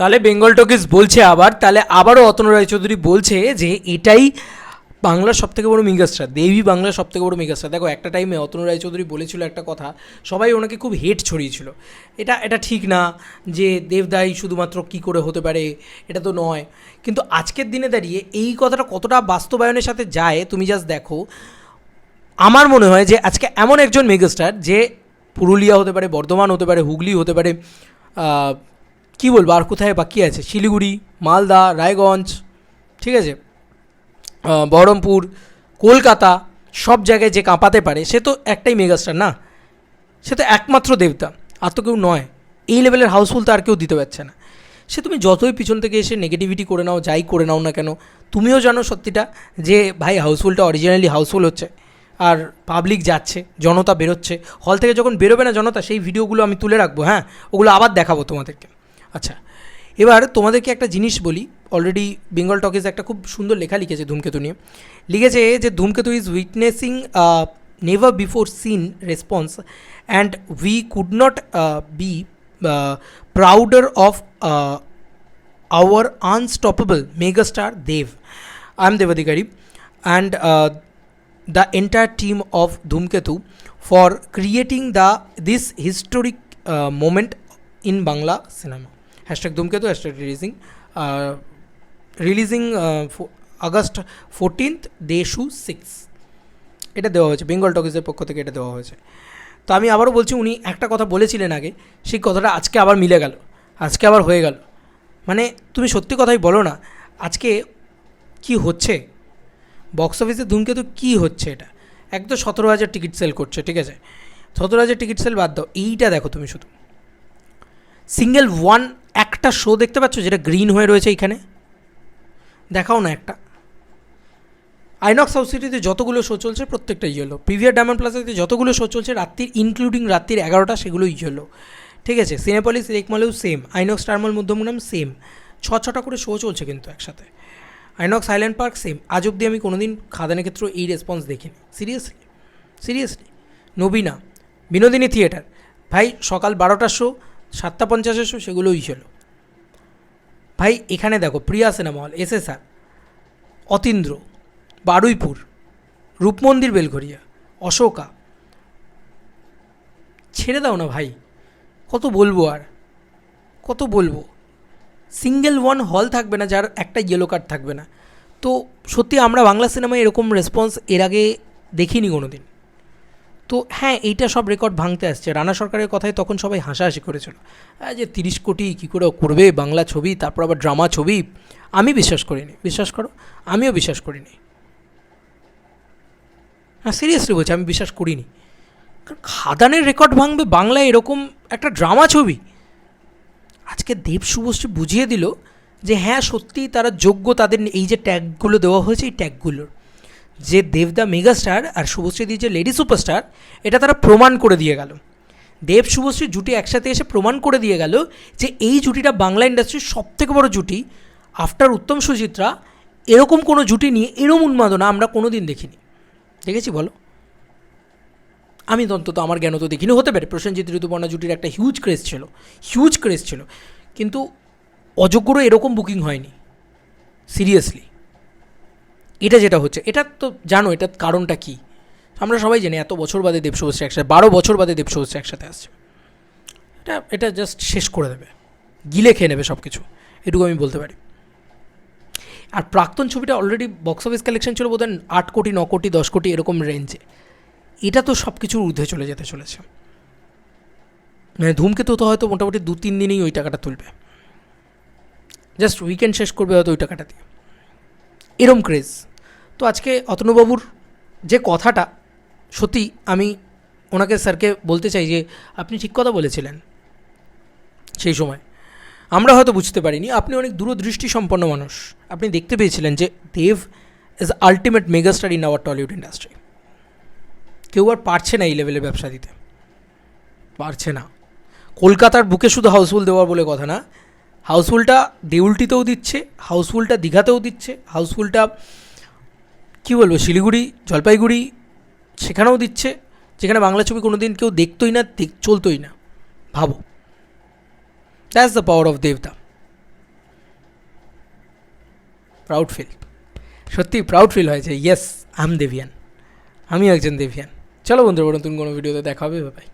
তাহলে বেঙ্গল টকিজ বলছে আবার, তাহলে আবারও অতন রায়চৌধুরী বলছে যে এটাই বাংলার সবথেকে বড় মেগাস্টার, দেবী বাংলার সবথেকে বড় মেগাস্টার। দেখো, একটা টাইমে অতনু রায়চৌধুরী বলেছিল একটা কথা, সবাই ওনাকে খুব হেট ছড়িয়েছিল। এটা এটা ঠিক না যে দেবদাই শুধুমাত্র কি করে হতে পারে, এটা তো নয়। কিন্তু আজকের দিনে দাঁড়িয়ে এই কথাটা কতটা বাস্তবায়নের সাথে যায়, তুমি জাস্ট দেখো। আমার মনে হয় যে আজকে এমন একজন মেগাস্টার যে পুরুলিয়া হতে পারে, বর্ধমান হতে পারে, হুগলি হতে পারে কি বলব? আর কোথায় বাকি আছে? শিলিগুড়ি, মালদা, রায়গঞ্জ, ঠিক আছে? বহরমপুর, কলকাতা, সব জায়গায় যে কাঁপাতে পারে, সে তো একটাই মেগাস্টার না? সে তো একমাত্র দেবতা, আর তো কেউ নয়। এই লেভেলের হাউসফুল তো আর কেউ দিতে পারছে না। সে তুমি যতই পিছন থেকে এসে নেগেটিভিটি করে নাও, যাই করে নাও না কেন, তুমিও জানো সত্যিটা যে, ভাই হাউসফুলটা অরিজিনালি হাউসফুল হচ্ছে, আর পাবলিক যাচ্ছে, জনতা বেরোচ্ছে। হল থেকে যখন বেরোবে না জনতা, সেই ভিডিওগুলো আমি তুলে রাখব হ্যাঁ? ওগুলো আবার দেখাবো তোমাদেরকে। আচ্ছা এবার তোমাদেরকে একটা জিনিস বলি অলরেডি বেঙ্গল টকিজ একটা খুব সুন্দর লেখা লিখেছে ধূমকেতু নিয়ে লিখেছে যে Dhumketu is witnessing never before seen response and we could not be prouder of our unstoppable megastar Dev. I'm Devadikari and uh, the entire team of Dhumketu for creating the this historic uh, moment in Bangla cinema. Hashtag Dhumketu, hashtag releasing. Releasing August 14th, Deshu 6. এটা দেওয়া হয়েছে বেঙ্গল টকিজের পক্ষ থেকে এটা দেওয়া হয়েছে। তো আমি আবারও বলছি উনি একটা কথা বলেছিলেন আগে সেই কথাটা আজকে আবার মিলে গেল আজকে আবার হয়ে গেল। মানে তুমি সত্যি কথাই বলো না আজকে কি হচ্ছে? বক্স অফিসে ধূমকেতু কী হচ্ছে এটা? এক তো সতেরো হাজার টিকিট সেল করছে ঠিক আছে? সতেরো হাজার টিকিট সেল বাদ দাও এইটা দেখো তুমি শুধু। সিঙ্গেল ওয়ান একটা শো দেখতে পাচ্ছ যেটা গ্রিন হয়ে রয়েছে এইখানে? দেখাও না একটা। আইনক্স হাউস সিটিতে যতগুলো শো চলছে, প্রত্যেকটা ইয়েলো প্রিভিয়ার ডায়মন্ড প্লাজাতে যতগুলো শো চলছে, রাত্রির ইনক্লুডিং রাত্রির এগারোটা, সেগুলো ইয়েলো ঠিক আছে? সিনেপলিস লেকমলেও সেম আইনক্স টার্মাল মধ্যমগ্রাম সেম ছ, ছটা করে শো চলছে কিন্তু একসাথে। আইনক্স আইল্যান্ড পার্ক সেম আজ অব্দি আমি কোনোদিন খাদানের ক্ষেত্রে এই রেসপন্স দেখিনি। সিরিয়াসলি সিরিয়াসলি নবীনা বিনোদিনী থিয়েটার ভাই, সকাল বারোটার শো সাতটা পঞ্চাশের শো সেগুলোই ছিল। ভাই, এখানে দেখো, Priya cinema hall, S SSR Atindra, Baruipur, Rupmandir, Belgharia, Ashoka. ছেড়ে দাও না ভাই, কত বলব আর, কত বলব। সিঙ্গেল ওয়ান হল থাকবে না, যার একটা ইয়েলো কার্ড থাকবে না। তো সত্যি আমরা বাংলা সিনেমায় এরকম রেসপন্স এর আগে দেখিনি কোনো দিন তো হ্যাঁ এইটা সব রেকর্ড ভাঙতে আসছে। রানা সরকারের কথায় তখন সবাই হাসাহাসি করেছিল। যে তিরিশ কোটি কী করে করবে, বাংলা ছবি, তারপর আবার ড্রামা ছবি। আমি বিশ্বাস করিনি। বিশ্বাস করো? আমিও বিশ্বাস করিনি। হ্যাঁ সিরিয়াসলি বলছি, আমি বিশ্বাস করিনি। কারণ খাদানের রেকর্ড ভাঙবে, বাংলায় এরকম একটা ড্রামা ছবি। আজকে দেব শুভশ্রী বুঝিয়ে দিল যে হ্যাঁ সত্যিই তারা যোগ্য, তাদের এই যে ট্যাগগুলো দেওয়া হয়েছে, এই ট্যাগগুলোর যে দেবদা মেগাস্টার আর শুভশ্রী দি যে লেডি সুপারস্টার, এটা তারা প্রমাণ করে দিয়ে গেল। দেব, শুভশ্রী জুটি একসাথে এসে প্রমাণ করে দিয়ে গেল যে এই জুটিটা বাংলা ইন্ডাস্ট্রির সবথেকে বড় জুটি। আফটার উত্তম সুচিত্রা, এরকম কোনো জুটি নিয়ে এরম উন্মাদনা আমরা কোনো দিন দেখিনি। দেখেছি বলো? আমি অন্তত আমার জ্ঞান তো দেখিনি, হতে পারে। প্রসেনজিৎ ঋতুপর্ণা জুটির একটা হিউজ ক্রেজ ছিল হিউজ ক্রেজ ছিল। কিন্তু অযোগ্যরও এরকম বুকিং হয়নি। সিরিয়াসলি এটা যেটা হচ্ছে, এটা তো জানো এটার কারণটা কী? আমরা সবাই জানি, এত বছর বাদে দেব শুভশ্রী একসাথে, বারো বছর বাদে দেব শুভশ্রী একসাথে আসছে। এটা এটা জাস্ট শেষ করে দেবে। গিলে খেয়ে নেবে সব কিছু এটুকু আমি বলতে পারি। আর প্রাক্তন ছবিটা অলরেডি বক্স অফিস কালেকশন ছিল বোধহয় আট কোটি, ন কোটি, দশ কোটি, এরকম রেঞ্জে এটা তো সব কিছুর ঊর্ধ্বে চলে যেতে চলেছে। মানে ধূমকেতু তো হয়তো মোটামুটি দু, তিন দিনেই ওই টাকাটা তুলবে। জাস্ট উইকেন্ড শেষ করবে হয়তো ওই টাকাটা দিয়ে। এরম ক্রেজ তো আজকে অতনুবাবুর যে কথাটা, সত্যি আমি ওনাকে স্যারকে বলতে চাই যে, আপনি ঠিক কথা বলেছিলেন সেই সময়। আমরা হয়তো বুঝতে পারিনি, আপনি অনেক দূরদৃষ্টি সম্পন্ন মানুষ। আপনি দেখতে পেয়েছিলেন যে Dev is ultimate megastar in our Tollywood industry কেউ আর পারছে না এই লেভেলে ব্যবসা দিতে। পারছে না। কলকাতার বুকে শুধু হাউসফুল দেওয়ার বলে কথা না। হাউসফুলটা দেউলটিতেও দিচ্ছে হাউসফুলটা দীঘাতেও দিচ্ছে হাউসফুলটা কী বলব, শিলিগুড়ি, জলপাইগুড়ি সেখানেও দিচ্ছে। যেখানে বাংলা ছবি কোনো দিন কেউ দেখতোই না চলতোই না। ভাবো। দ্যাটস দ্য পাওয়ার অফ দেবদা প্রাউড ফিল সত্যি প্রাউড ফিল হয়েছে ইয়েস আম দেভিয়ান আমিও একজন দেভিয়ান চলো বন্ধুরা নতুন কোনো ভিডিওতে দেখা হবে বাই